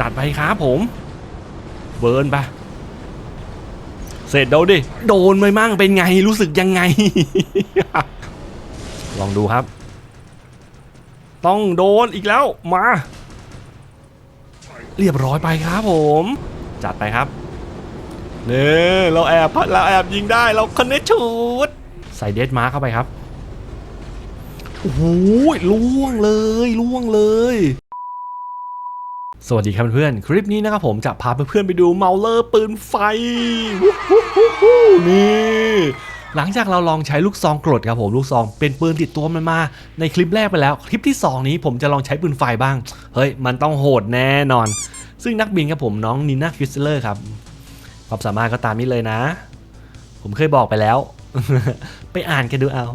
จัดไปครับผม เบิร์นไปเสร็จเดียวดิ โดนไปมั่งเป็นไงรู้สึกยังไง ลองดูครับ ต้องโดนอีกแล้วมา เรียบร้อยไปครับผม จัดไปครับเน่เราแอบเราแอบยิงได้เราคอนเนชูดใส่เดดมาร์เข้าไปครับโอ้โหล่วงเลยล่วงเลย สวัสดีครับเพื่อนๆ คลิปนี้นะครับผมจะพาเพื่อนๆไปดูเมาเลอร์ปืนไฟนี่หลังจากเราลองใช้ลูกซองกรดครับผมลูกซองเป็นปืนติดตัวมันมา ในคลิปแรกไปแล้ว คลิปที่ 2 นี้ผมจะลองใช้ปืนไฟบ้าง เฮ้ย มันต้องโหดแน่นอน ซึ่งนักบินครับผมน้องนิน่าคิสเลอร์ครับความสามารถก็ตามนี้เลยนะ ผมเคยบอกไปแล้ว ไปอ่านกันดูเอา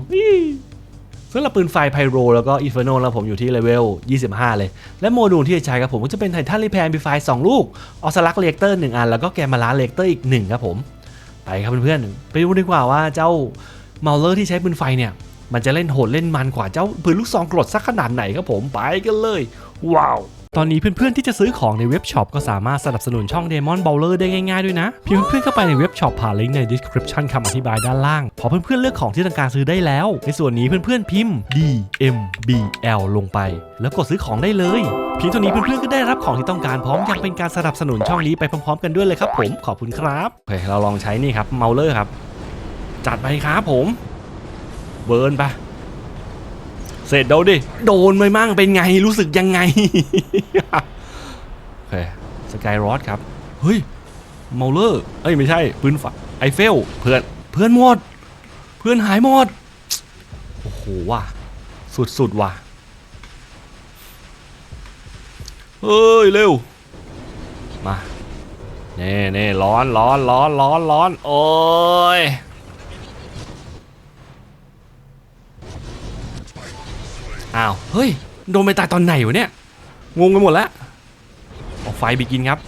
สำหรับปืนไฟไพโรแล้วก็อินฟ r โนแล้วผมอยู่ที่เลเวล 25 เลย และโมดูลที่จะใช้ครับผมก็จะเป็นไททันรีแพนบีไฟ2ลูก ออสลักเลกเตอร์1อัน แล้วก็แกมาลาเลกเตอร์อีก1ครับผม ไปครับเพื่อนๆ ไปดูดีกว่าว่าเจ้าเมาเลอร์ที่ใช้ปืนไฟเนี่ย มันจะเล่นโหดเล่นมันกว่าเจ้าปืนลูกซองกรดสักขนาดไหนครับผมไปกันเลย ว้าว ตอนนี้เพื่อนๆที่จะซื้อของในเว็บช็อปก็สามารถสนับสนุนช่อง Demon Bowler ได้ง่ายๆด้วยนะ เพียงเพื่อนๆเข้าไปในเว็บช็อปผ่านลิงก์ใน description คำอธิบายด้านล่าง พอเพื่อนๆเลือกของที่ต้องการซื้อได้แล้ว ในส่วนนี้เพื่อนๆพิมพ์ D M B L ลงไป แล้วกดซื้อของได้เลยเพียงเท่านี้เพื่อนๆก็ได้รับของที่ต้องการพร้อมยังเป็นการสนับสนุนช่องนี้ไปพร้อมๆ กันด้วยเลยครับผมขอบคุณครับโอเคเราลองใช้นี่ครับเมาเลอร์ครับจัดไปครับผมเบิร์นไป ร็จเดี๋ยวดิ โดนไปมั่งเป็นไงรู้สึกยังไง โอเค สกายรอดครับ เฮ้ยเมาเลอร์เอ้ยไม่ใช่ปืนฝักไอเฟล เพื่อนเพื่อนหมด เพื่อนหายหมด โอ้โหว่ะ สุดๆว่ะ เฮ้ย เร็ว มาเน่เน่ร้อนร้อนร้อนร้อนร้อนโอ้ย อ้าว เฮ้ย โดนไปตายตอนไหนวะเนี่ย งงไปหมดแล้วออกไฟไปกินครับ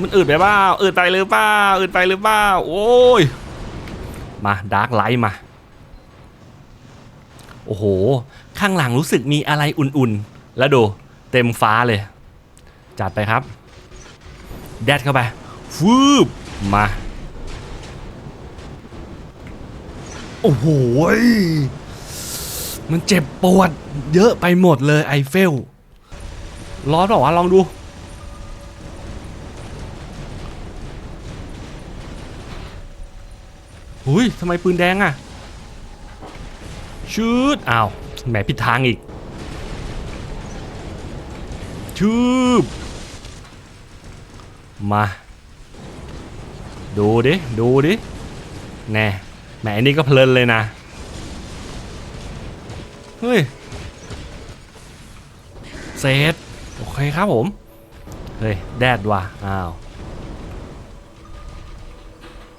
มันอืดไปเปล่าอืดไปหรือเปล่าอืดไปหรือเปล่า โอ้ย มาดาร์กไลท์มา โอ้โห ข้างหลังรู้สึกมีอะไรอุ่นๆ แล้วดู เต็มฟ้าเลย จัดไปครับ แดดเข้าไปฟืบมา โอ้โห มันเจ็บปวด เยอะไปหมดเลยไอเฟล ร้อนเปล่าวะลองดู หุยทำไมปืนแดงอะชืดอ้าวแหมผิดทางอีกชืบมา ดูดิ ดูดิ แน่แหมอันนี้ก็เพลินเลยนะ เฮ้ยเซตโอเคครับผม เฮ้ย แดดว่ะ อ้าว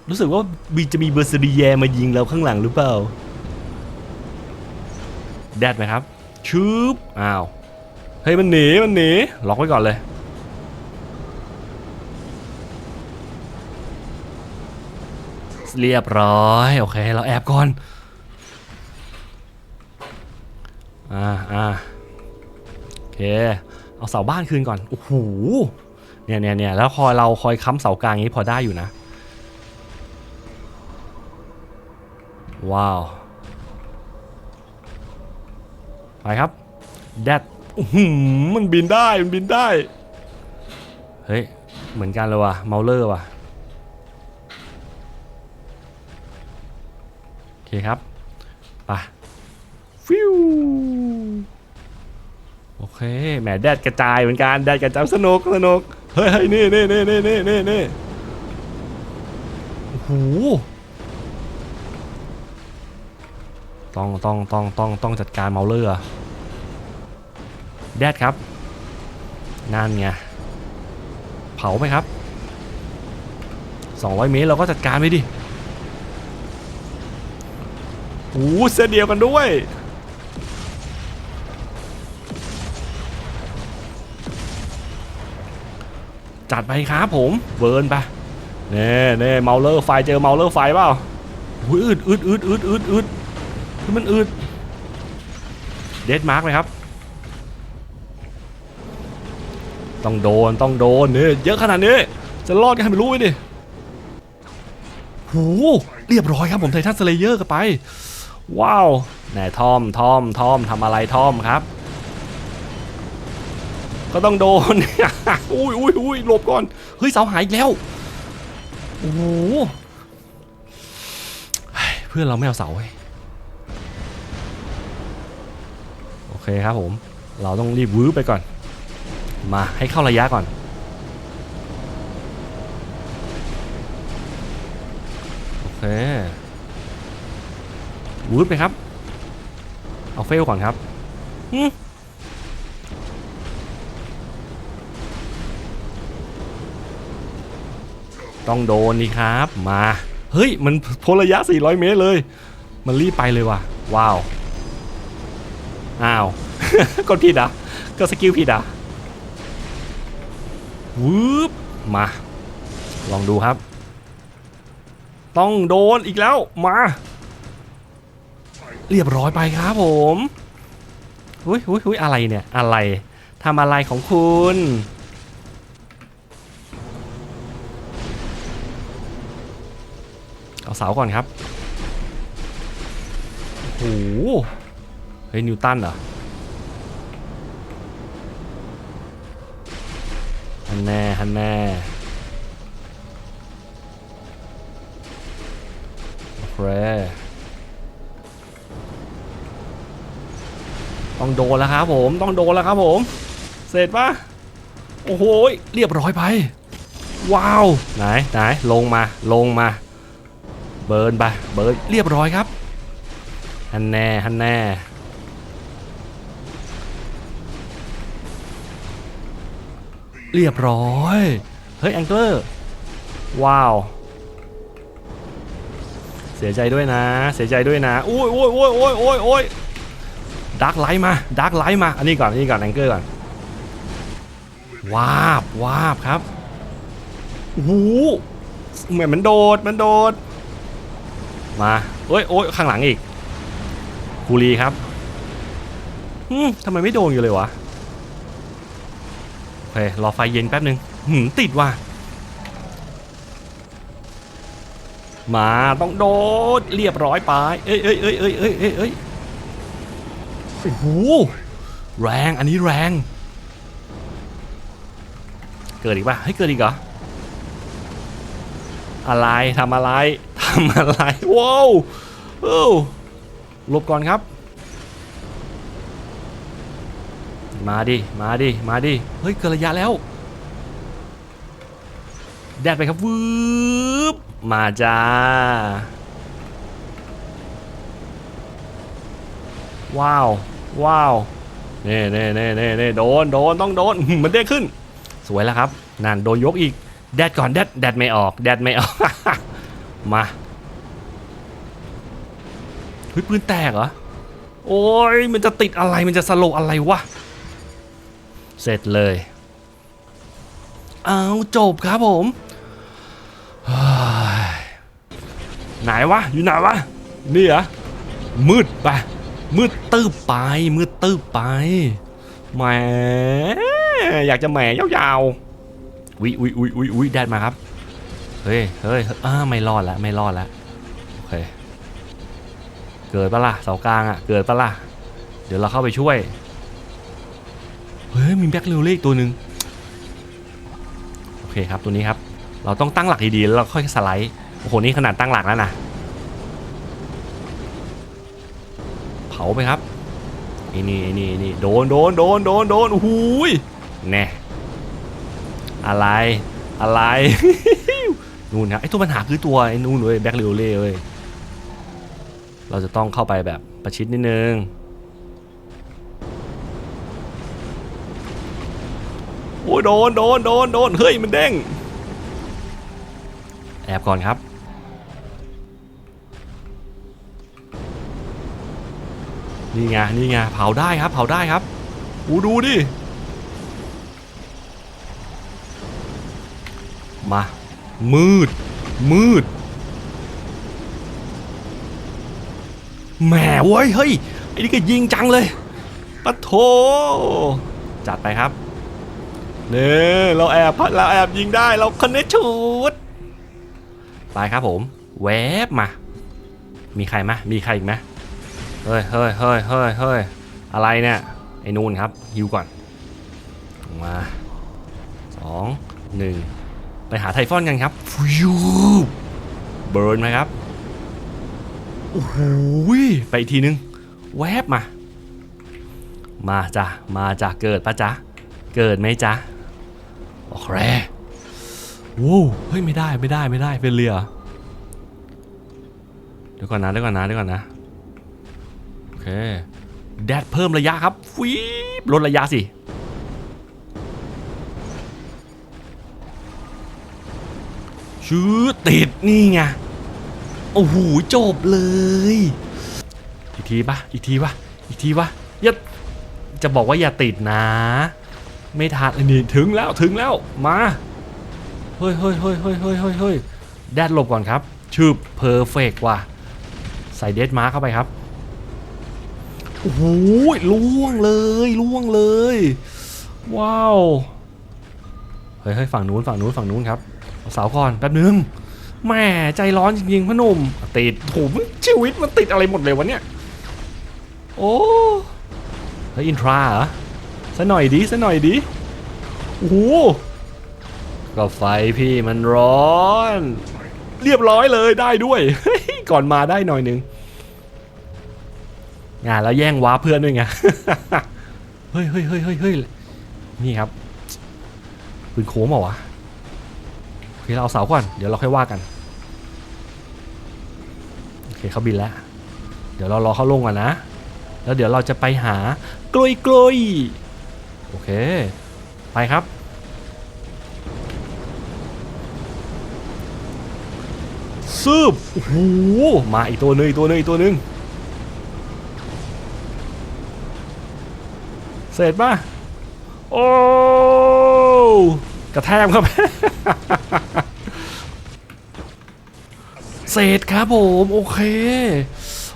รู้สึกว่าบีจะมีเบอร์ซดีแยมายิงเราข้างหลังหรือเปล่า แดดไหมครับชืบอ้าว เฮ้ย มันหนี มันหนี ล็อกไว้ก่อนเลยเรียบร้อย โอเค เราแอบก่อน อ่าอ่าโอเค เอาเสาบ้านคืนก่อน โอ้โห เนี่ยเนี่ยเนี่ยแล้วคอยเราคอยค้ำเสากลางอย่างนี้พอได้อยู่นะ ว้าว ไปครับ แดดอื้อหือมันบินได้ มันบินได้ เฮ้ย เหมือนกันเลยว่ะ เมาเลอร์ว่ะ โอเคครับ ไป ฟิวโอ เคแหมแดดกระจายเหมือนกันแดดกระจายสนุกสนุกเฮ้ยนี่นี่นี่นี่นี่นี่นี่โอ้โหต้องต้องต้องต้องต้องจัดการเมาเลอร์แดดครับนั่นไงเผาไหมครับ 200 เมตรเราก็จัดการไปดิโอ้เส้นเดียวกันด้วย จัดไปครับผมเบิร์นไปเน่เน่เมาเลอร์ไฟเจอเมาเลอร์ไฟเปล่าอุ้ยอืดอืดอืดอืดอืดอืดคือมันอืดเดดมาร์กไหมครับ ต้องโดนต้องโดนเนี่ยเยอะขนาดนี้ จะรอดกันไม่รู้ไหมดิหูเรียบร้อยครับผมไททันสเลเยอร์กันไป ว้าวแหน่ทอมทอมทอมทำอะไรทอมครับ ก็ต้องโดน อุ้ยอุ้ยอุ้ยหลบก่อน เฮ้ยเสาหายอีกแล้ว โอ้โห เพื่อนเราไม่เอาเสาเว้ยโอเคครับผม เราต้องรีบวื้อไปก่อน มาให้เข้าระยะก่อน โอเควื้อไปครับ เอาเฟลก่อนครับ ต้องโดนนี่ครับ มา เฮ้ย มันพ้นระยะ 400 เมตรเลย มันรีบไปเลยว่ะ ว้าว อ้าวกดผิดอะ ก็สกิลผิดอะวืบมา ลองดูครับ ต้องโดนอีกแล้ว มา เรียบร้อยไปครับผม อุ้ยอุ้ยอุ้ยอะไรเนี่ย อะไรทำอะไรของคุณ เอาเสาก่อนครับโอ้โหเฮ้ยนิวตันเหรอฮันแน่ฮันแน่โอเคต้องโดนแล้วครับผมต้องโดนแล้วครับผม เสร็จปะโอ้โหเรียบร้อยไป ว้าว ไหนไหนลงมาลงมา เบิร์นไปเบิร์นเรียบร้อยครับฮันแน่ฮันแน่เรียบร้อย เฮ้ยแองเกอร์ ว้าว เสียใจด้วยนะ เสียใจด้วยนะ โอ้ยโอ้ยโอ้ยโอ้ยโอ้ยโอ้ยดักไลท์มาดักไลท์มา อันนี้ก่อน อันนี้ก่อนแองเกอร์ก่อน วาบวาบครับโอ้โหเหมือนมันโดด มันโดด มาโอ้ยโอ้ยข้างหลังอีกคูรีครับอืมทำไมไม่โดนอยู่เลยวะโอเครอไฟเย็นแป๊บนึงหืมติดว่ะมาต้องโดดเรียบร้อยไปเอ้ยเอ้ยเอ้ยเอ้ยเอ้ยเอ้ยเอ้ยโอ้โหแรงอันนี้แรง เกิดอีกป่ะเฮ้ยเกิดอีกเหรออะไรทำอะไรำอะไรว้าวเอ้าหลบก่อนครับ มาดิ มาดิ มาดิ เฮ้ยเกินระยะแล้ว แดดไปครับวืบมาจ้า ว้าว ว้าวเน่เน่เน่เน่เน่โดน โดน ต้องโดน มันเด้งขึ้น สวยแล้วครับ นั่นโดนยกอีก แดดก่อน แดด แดดไม่ออก แดดไม่ออก มา ฮ้ยปืนแตกเหรอ โอ้ยมันจะติดอะไรมันจะสโลว์อะไรวะ เสร็จเลย เอาจบครับผมเฮ้ยไหนวะ อยู่ไหนวะ นี่เหรอ มืดไป มืดตื้อไปมืดตื้อไปแหมอยากจะแหมยาวๆวิวิวิวิวิแดดมาครับ เฮ้ยเฮ้ยอ้าไม่รอดแล้วไม่รอดแล้วโอเค เกิดปะล่ะเสากลางอะเกิดปะล่ะเดี๋ยวเราเข้าไปช่วย เฮ้ยมีแบ็คเรลเล็กตัวหนึ่งโอเคครับตัวนี้ครับ เราต้องตั้งหลักดีๆแล้วเราค่อยสไลด์โอ้โหนี่ขนาดตั้งหลักแล้วนะเผาไปครับไอ้นี่ไอ้นี่ไอ้นี่โดนโดนโดนโดนโดนโอ้โหยแน่อะไรอะไร นู่นครับไอ้ตัวปัญหาคือตัวไอ้นู่นเลยแบ็คเรลเล่เลย เราจะต้องเข้าไปแบบประชิดนิดนึงโอ้ยโดนโดนโดนโดนเฮ้ยมันเด้งแอบก่อนครับนี่ไงนี่ไงเผาได้ครับเผาได้ครับอูดูดิมา มืด มืด แหมเว้ยเฮ้ยไอ้นี่ก็ยิงจังเลยปะโถจัดไปครับเนี่เราแอบเราแอบยิงได้เราคอนเนชูดไปครับผมแวบมา มีใครไหมมีใครอีกไหมเฮ้ยเฮ้ยเฮ้ยเฮ้ยเฮ้ยอะไรเนี่ยไอ้นูนครับฮิวก่อนมาสองหนึ่งไปหาไทฟอนกันครับฟิวเบิร์นไหมครับ โอ้โหไปอีกทีนึง แวบมา มาจ้ะ มาจ้ะ เกิดปะจ๊ะ เกิดไหมจ๊ะโอเคว้าวเฮ้ยไม่ได้ไม่ได้ไม่ได้เป็นเรือเดี๋ยวก่อนนะเดี๋ยวก่อนนะเดี๋ยวก่อนนะโอเคแดดเพิ่มระยะครับฟีบลดระยะสิชื้อติดนี่ไง โอ้โหจบเลย อีกทีปะอีกทีปะอีกทีปะอย่าจะบอกว่าอย่าติดนะ ไม่ทันอันนี้ถึงแล้วถึงแล้วมาเฮ้ยเฮ้ยเฮ้ยเฮ้ยเฮ้ยเฮ้ยเฮ้ยแดดหลบก่อนครับชืบเพอร์เฟกว่ะใส่เดดมาร์เข้าไปครับโอ้โหล่วงเลยล่วงเลย ว้าวเฮ้ยเฮ้ยฝั่งนู้นฝั่งนู้นฝั่งนู้นครับเอาเสาก่อนแป๊บนึง แหม่ใจร้อนจริงๆพ่อหนุ่มติดโถมชีวิตมันติดอะไรหมดเลยวะเนี่ย โอ้เฮ้ยอินทราเหรอซะหน่อยดิซะหน่อยดิโอ้โหก็ไฟพี่มันร้อน เรียบร้อยเลยได้ด้วยเฮ้ยก่อนมาได้หน่อยหนึงงานแล้วแย่งว้าเพื่อนด้วยไงเฮ้ยเฮ้ยเฮ้ยเฮ้ยเฮ้ยนี่ครับปืนโค้งเหรอวะโอเคเราเอาเสาก่อน เดี๋ยวเราค่อยว่ากัน โอเคเขาบินแล้ว เดี๋ยวเรารอเขาลงก่อนนะ แล้วเดี๋ยวเราจะไปหากล้วยกล้วยโอเค ไปครับซึบโอ้โหมาอีกตัวหนึงอีกตัวหนึงอีกตัวหนึงเสร็จป่ะ โอ้ กระแทกครับ เสร็จครับผม โอเค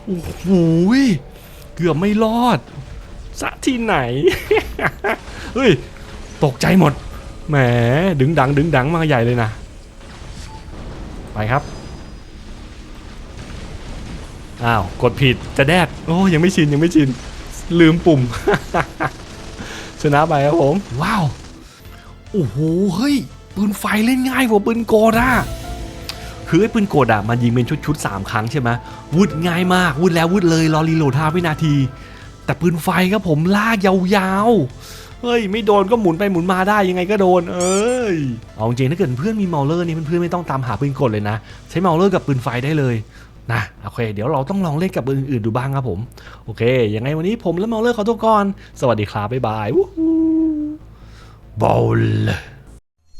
โอ้โหเกือบไม่รอดสะที่ไหน เฮ้ย ตกใจหมด แหม ดึงดัง ดึงดังมาใหญ่เลยนะ ไปครับ อ้าว กดผิด จะแดดโอ้ยังไม่ชิน ยังไม่ชิน ลืมปุ่ม ชนะไปครับผม ว้าว โอ้โห เฮ้ย ปืนไฟเล่นง่ายกว่าปืนโกดอะคือไอ้ปืนโกดอะมันยิงเป็นชุดๆ3ครั้งใช่ไหมวุดง่ายมากวุดแล้ววุดเลยรอรีโหลด5วินาที แต่ปืนไฟครับผมลากยาวๆเฮ้ยไม่โดนก็หมุนไปหมุนมาได้ยังไงก็โดน เอ้ยเอาจริงถ้าเกิดเพื่อนมีเมาเลอร์นี่เพื่อนๆไม่ต้องตามหาปืนกดเลยนะ ใช้เมาเลอร์กับปืนไฟได้เลยนะโอเค เดี๋ยวเราต้องลองเล่นกับปืนอื่นๆดูบ้างครับผม โอเคยังไงวันนี้ผมและเมาเลอร์ขอตัวก่อนสวัสดีครับบ๊ายบายบอล